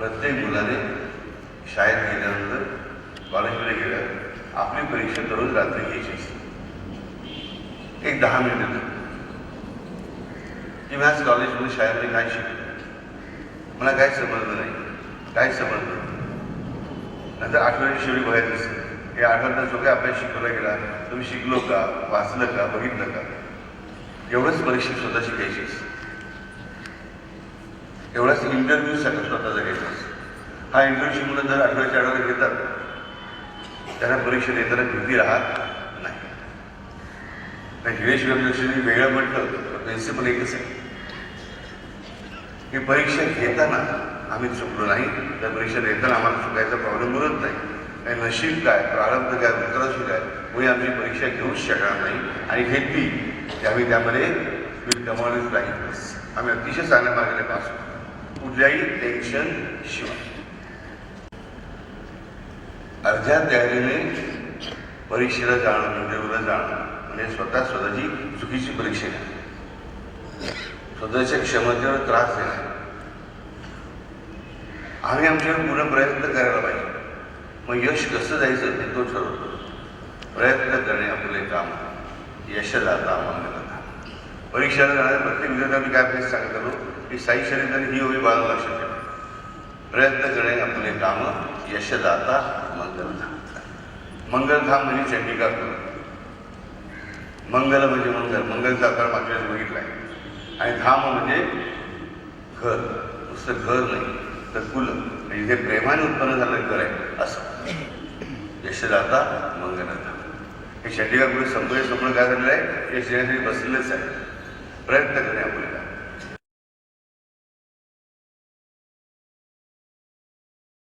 प्रत्येक मुलाने शाळेत गेल्यानंतर कॉलेजमध्ये गेल्यावर आपली परीक्षा दररोज रात्री घ्यायची असते. एक दहा मिनिटं की मी आज कॉलेजमध्ये शाळेमध्ये काय शिकलो? मला काय समजलं नाही. काय समजलं? नंतर आठवड्याची शेवटी बघायचं असतं हे आठवड्यात जो काही अभ्यास शिकवला गेला तुम्ही शिकलो का? वाचलं का? बघितलं का? एवढंच परीक्षा स्वतःची घ्यायची असते. एवढाच इंटरव्ह्यू सगळं स्वतःचा घ्यायचा हा इंटरव्ह्यूची मुलं जर आठवड्याच्या आठवड्यात घेतात. त्यांना परीक्षा देताना भीती राहत नाही. नाही गिरीश वेगळं म्हटलं तर प्रिन्सिपल एकच आहे. ही परीक्षा घेताना आम्ही चुकलो नाही. त्या परीक्षा देताना आम्हाला चुकायचा प्रॉब्लेम उरत नाही. काही नशीब काय प्रारब्ध काय उत्तराशी काय मुळे आमची परीक्षा घेऊच शकणार नाही. आणि घेतली की आम्ही त्यामध्ये मी कमावलीच नाही. आम्ही अतिशय चांगल्या मार्गाने पास होतो. कुठल्याही टेन्शन शिवाय. अर्ध्या तयारीने परीक्षेला जाणं इंटरव्ह्यूला जाणं म्हणजे स्वतः स्वतःची चुकीची परीक्षा घ्या. स्वतःच्या क्षमतेवर त्रास देणार आम्ही आमच्यावर पूर्ण प्रयत्न करायला पाहिजे. मग यश कसं जायचं ते तो ठरवतो. प्रयत्न करणे आपले काम. यशदाता आम्हाला परीक्षेला जाणाऱ्या प्रत्येक विद्यार्थ्यांना मी काय अभ्यास सांगत आलो की साई शरीराने ही ओळी बाळा लक्षात ठेवा. प्रयत्न करणे आपले काम यशदाता मंगलधाम. मंगलधाम म्हणजे चंडिकापूर मंगल म्हणजे मंगल. मंगलचा आकार मागच्या वेळेस बघितला आहे आणि धाम म्हणजे घर. नुसतं घर नाही तर कुल. म्हणजे जे प्रेमाने उत्पन्न झालं घर आहे असं. यशदाता मंगलधाम. हे चंडीगा संपले संपलं काय झालेलं आहे? हे शरीरासाठी बसलेलंच आहे. प्रयत्न करणे आपल्याला